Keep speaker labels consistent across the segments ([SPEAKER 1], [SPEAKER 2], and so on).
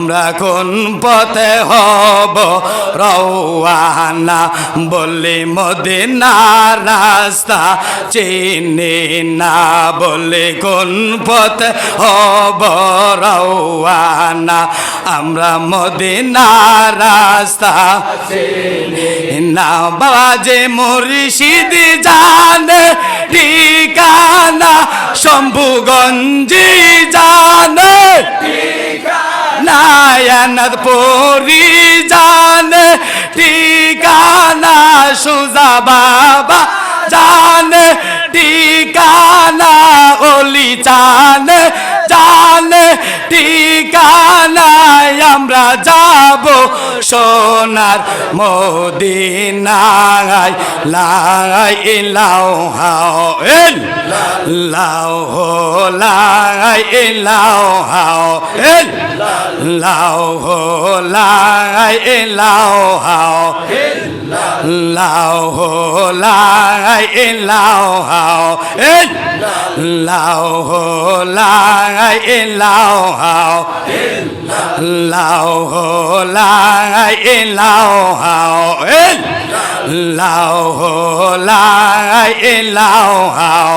[SPEAKER 1] আমরা কোন পথে হব? রওয়ানা বললি মদিনা রাস্তা চিনি না। বললি কোন পথে হব? রওয়ানা, আমরা মদিনা রাস্তা না। যে মুর্শিদ জানে ঠিকানা শম্ভুগঞ্জি জানে নায়নাদ পরি জান ঠিকানা সুজা বাবা জান ঠিকানা অলি চান জান ঠিকানায় আমরা যাব সোনার মদিনায়। লাই লাও হাও এল লাও হো লাই লাও হাও এল লাও হো লাই লাও হাও লাও হো লাই লাও হাও এল লাও হো লাই লাও হাও, লাও হো লাই লাও হাও এল লাও হো লাই লাও হাও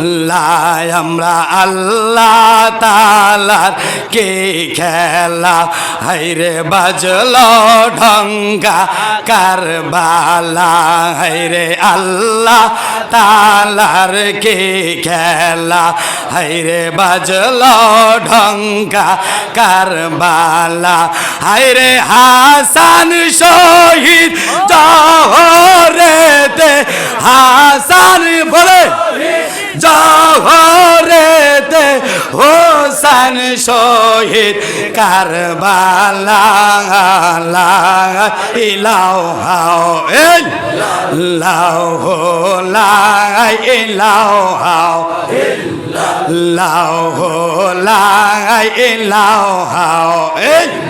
[SPEAKER 1] লাই আমরা আল্লাহ তালার কে খেলা? হাইরে বাজল ঢঙ্গা কারবালা। হাইরে আল্লাহ তালার কে খেলা? হাইরে বাজল ঢঙ্গা কারবালা। হাইরে হাসান শহীদ জহরেতে হাসান বলে। জহরেতে হোসেন শহীদ কারবালা ইলাও হাও এল লাও হো লাই ইলাও হাও লাও হো লাই ইলাও হাও এল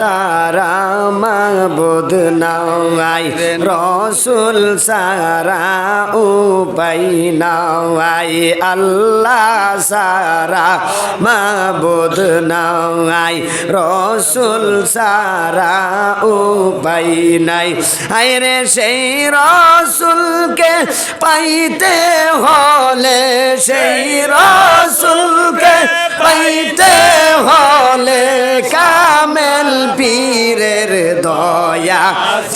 [SPEAKER 2] সারা মাবুদ নাওয়াই রসুল সারা উপাই নাওয়াই আল্লাহ সারা মাবুদ নাওয়াই রসুল সারা উপাই নাই। আইরে সেই রসুলকে পাইতে হলে, সেই রসুলকে পাইতে হলে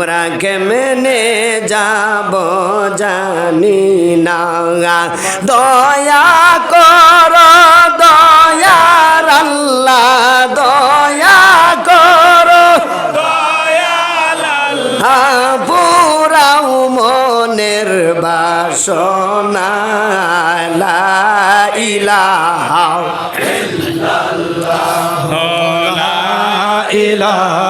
[SPEAKER 2] আমরা কেমনে যাব জানি না। দয়া কর দয়ার আল্লাহ দয়া কর। পুরাও মনের বাসনা ইলাহা
[SPEAKER 1] ইলাহা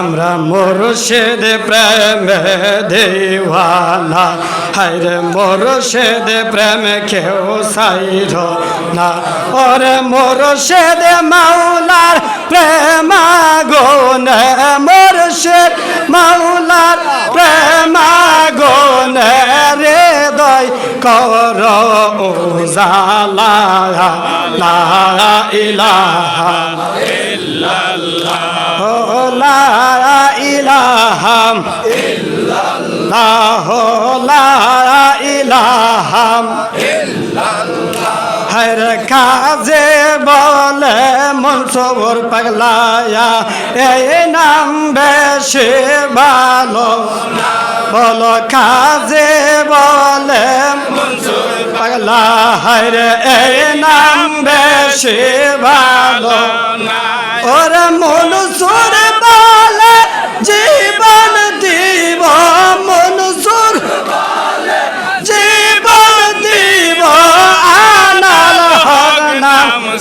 [SPEAKER 2] আমরা মুর্শিদ প্রেম দেওয়ানা। হায়রে মুর্শিদ প্রেম কেউ সাইর না। ওরে মুর্শিদ মাওলার প্রেম গুণ মুর্শিদ মাওলার প্রেম গুণ রে দয় কর উজালা। লা ইলাহা ও লা লা কাজে বলে মনসবর পাগলায়া, এই নাম বেশি ভালো বলো কাজে বলে পাগলা, হায়রে এই নাম বেশি ভালো ওরে মন সুর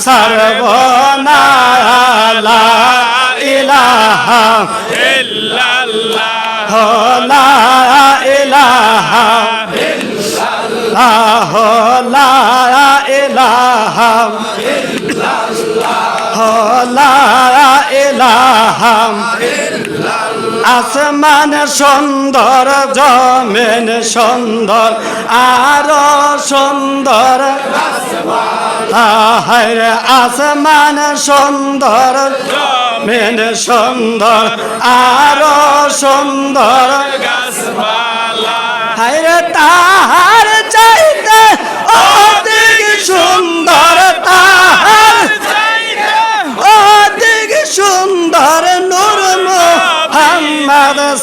[SPEAKER 2] নাম সর্বনালা ইলাহা হলা ইলাহা হলা ইলাহা হলা ইলাহা আসমান সুন্দর, জমিন সুন্দর, আরও সুন্দর। হায়রে আসমান সুন্দর, জমিন সুন্দর, আরও সুন্দর। হায়রে, তাহার চাইতে অধিক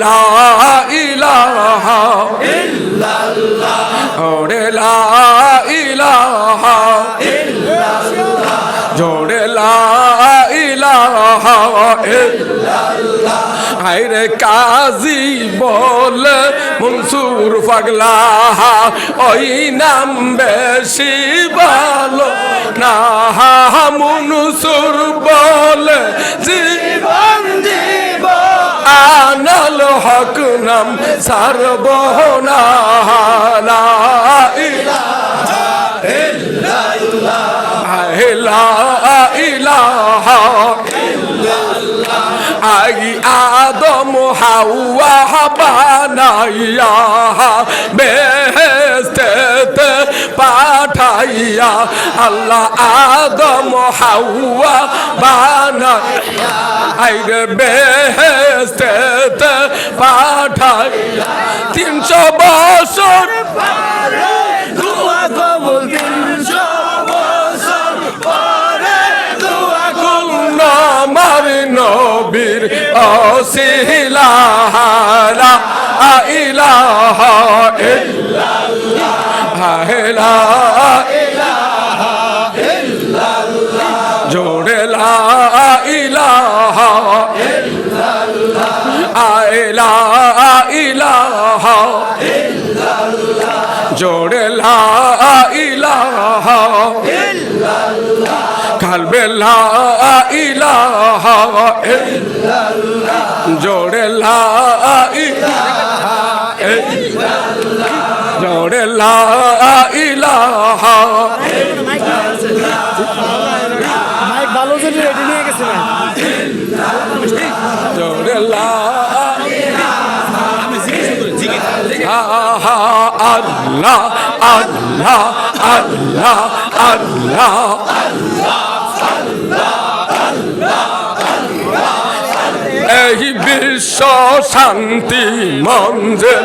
[SPEAKER 3] লা ইলাহা কাজী বল মনসুর পাগলা ওই নাম বেশি ভালো না মনসুর বল জীবন দিব আনাল হক নাম সর্বনা আই আদম হাওয়া বানাইয়া বেহেস্তেতে পাঠাইয়া আল্লাহ আদম হাওয়া বানাইয়া আইরে বেহেস্তেতে পাঠাইয়া তিনশো বছর নবীর অসিলা ইলাহা ইল্লাল্লাহ। লা ইলাহা ইল্লাল্লাহ জোড়ে লা ইলাহা ইল্লাল্লাহ আইলা ইলাহা জোড়ে লা ইলাহা কালবে লা জোড়ে লা ইলাহা জোড়ে লা ইলাহা
[SPEAKER 2] মাইক ভালো যদি রেডি নিয়ে গেছে না
[SPEAKER 3] জোড়ে লা আল্লাহ আল্লাহ আল্লাহ আল্লাহ। এই বিশ্ব শান্তি মঞ্জেল